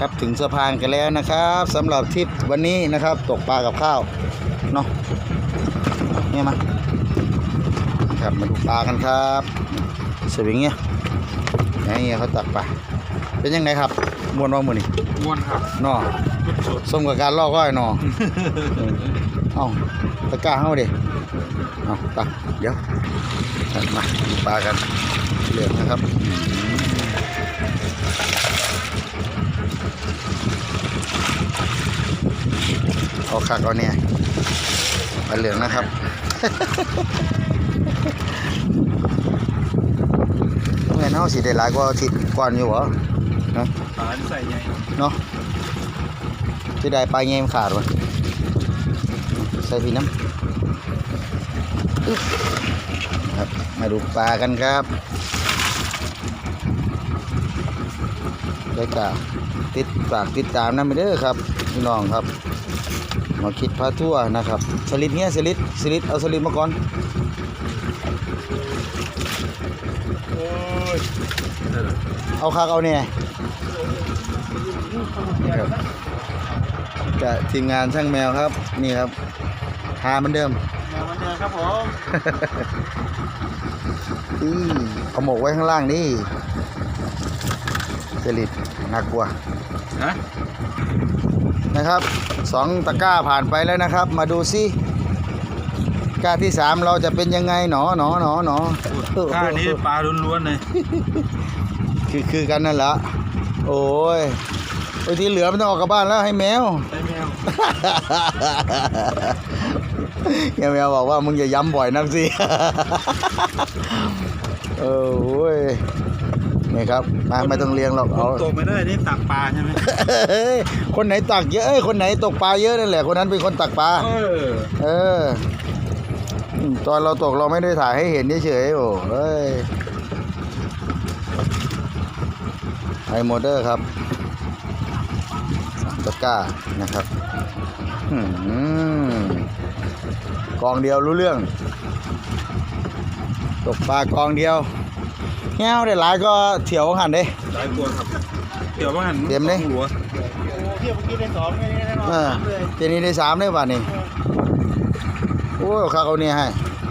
ครับถึงสะพานกันแล้วนะครับสำหรับทริปวันนี้นะครับ ตกปลากับข้าวเนาะเนี่ยมาครับมาดูปลากันครับสวิงเนี่ยไงเนี่ยเขาตักปลาเป็นยังไงครับมวนว่ามือนี่ม้วนครับนอสดสมกับการลอกก้อยนอเออเอ้าตะกร้าเฮาดิเอ้าตักเดี๋ยวมาดูปลากันเหลืองนะครับ เอาคักเอาเนี่ยมาเหลืองนะครับแม่นเฮาสิได้หลายกว่าอาทิตย์ก่อนอยู่เหรอเนาะปลาใส่ใหญ่เนาะสิได้ปลาเงี้ยมขาดวะใส่พี่น้ำอึ๊บครับมาดูปลากันครับได้กะติดฝากติดตามนะไปเด้อครับพี่น้องครับห มาคิดพาทั่วนะครับ สลิดเนี้ยสลิดสลิดเอาสลิดมาก่อนโอ้ยเอาคักเอาเนี่ยครับกะทีมงานช่างแมวครับ นี่ครับหาเหมือนเดิมมาวันเดิมครับผมอือเอาหมกไว้ข้างล่างนี่สลิดน่ากลัวฮะ นะครับสองตะกร้าผ่านไปแล้วนะครับ มาดูซิกร้าที่สามเราจะเป็นยังไงหนอหนอหนอหนอข้านี้ปลาล้วนๆเลยคือคือกันนั่นแหละโอ้ยไอ้ที่เหลือไม่ต้องออกกลับบ้านแล้วให้แมวใส่แมวเฮียแมวบอกว่ามึงอย่าย้ำบ่อยนักสิ เออโอ้ยนี่ครับมาไม่ต้องเลี้ยงหรอกคเอานตกไม่ได้นี่ตักปลาใช่ไหมเฮ้ยคนไหนตักเยอะเอ้ยคนไหนตกปลาเยอะนั่นแหละคนนั้นเป็นคนตักปลาเออเอออืมตอนเราตกเราไม่ได้ถ่ายให้เห็นเฉยๆโอ้เฮ้ยไฮโมเดอร์ครับตะกร้านะครับอืมกองเดียวรู้เรื่อง ตกปลากองเดียวแง้วได้หลายก็เถียวหันเด้หลายตัวครับเดี๋ยวว่าหันเต็มเลยหัวเที่ยวเมื่อกี้ได้สองไม่ได้นอนเออสามเลยเจนี้ได้สามได้ป่ะนี่โอ้ยเอาข้าวเอาเนี่ยให้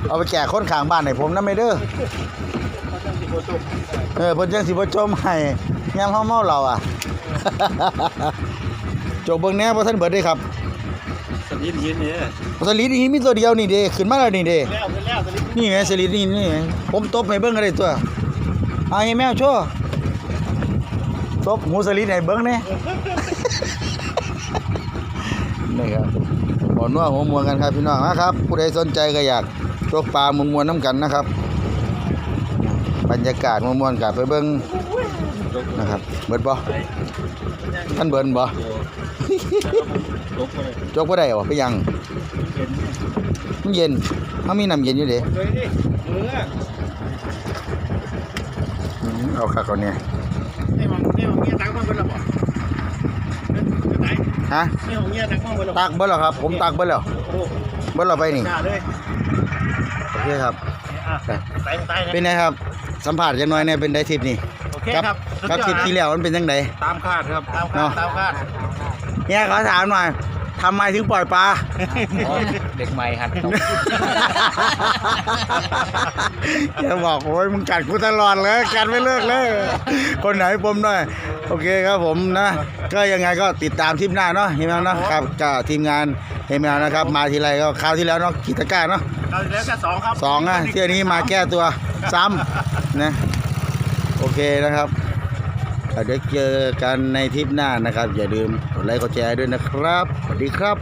เอาไปแจกคนข้างบ้านให้ผมนะไม่เด้อเขาจะสิบโมตุกเออเพิ่นจังสิบ่จมให้ยามเฮาเมาเหล้าอะโจกเบิ่งแหน่บ่ทันเบิดเด้ครับส ลิดเย็นเนี่ยสลิดนี่มีตัวเดียวนี่เด้ขึ้นมาแล้วนี่เด้แล้วขึ้นแล้วตอนนี้นี่ไงสลิดนี่นี่ไงผมตบให้เบิ่งก็ได้ตัวเอาให้แมวโชว์ตบหมูสลิดให้เบิ่งแหน่ยนี่ครับบ่นัวหัวมวนกันครับพี่น้องนะครับ ผู้ใดสนใจก็อยากตกปลามวนมวนๆน้ำกันนะครับ บรรยากาศมวนๆกับไปเบิ่งนะครับ เบิดบ่ท่านเบิดบ่ ตกไปจกบ่ได้บ่ไปยังเย็นมันเย็นเฮามีน้ำเย็นอยู่เด้เลยดิมืออืมเอาคักเอาเนี่ยนี่มันนี่มันเงี้ยตักมั่งเป็นระบบจะไหนฮะนี่ของเงี้ยตักมั่งเป็นระบบตักเบิดแล้วครับ ผมตักเบิดแล้วโอ้เบิดแล้วไปนี่ด่าเลยโอเคครับอะใส่ใส่เป็นไงครับ สัมภาษณ์จังหน่อยเนี่ยเป็นได้ทริปนี่โอเคครับสุดกับยอทริดปนะที่แล้วมันเป็นจังไดตามคาดครับตามคาดตามคาด เนี่ยขอถามหน่อยทำไมถึงปล่อยปลา เด็กใหม่หัดตกอย่าบอกโอ้ยมึงกัดกูตลอดเลยกัดไม่เลิกเลย คนไหนผมหน่อย โอเคครับผมนะ ก็ยังไงก็ติดตามทริปหน้าเนาะเฮียแมวเนาะครับกับทีมงานเฮียแมวนะครับ มาทีไรก็คราวที่แล้วเนาะกิตก้าเนาะเราแล้วแค่สองครับสองอะเที่ยวนี้มาแก้ตัวซ้ำนะโอเคนะครับ เดี๋ยวเจอกันในทริปหน้านะครับ อย่าลืมกดไลค์กดแชร์ด้วยนะครับ สวัสดีครับ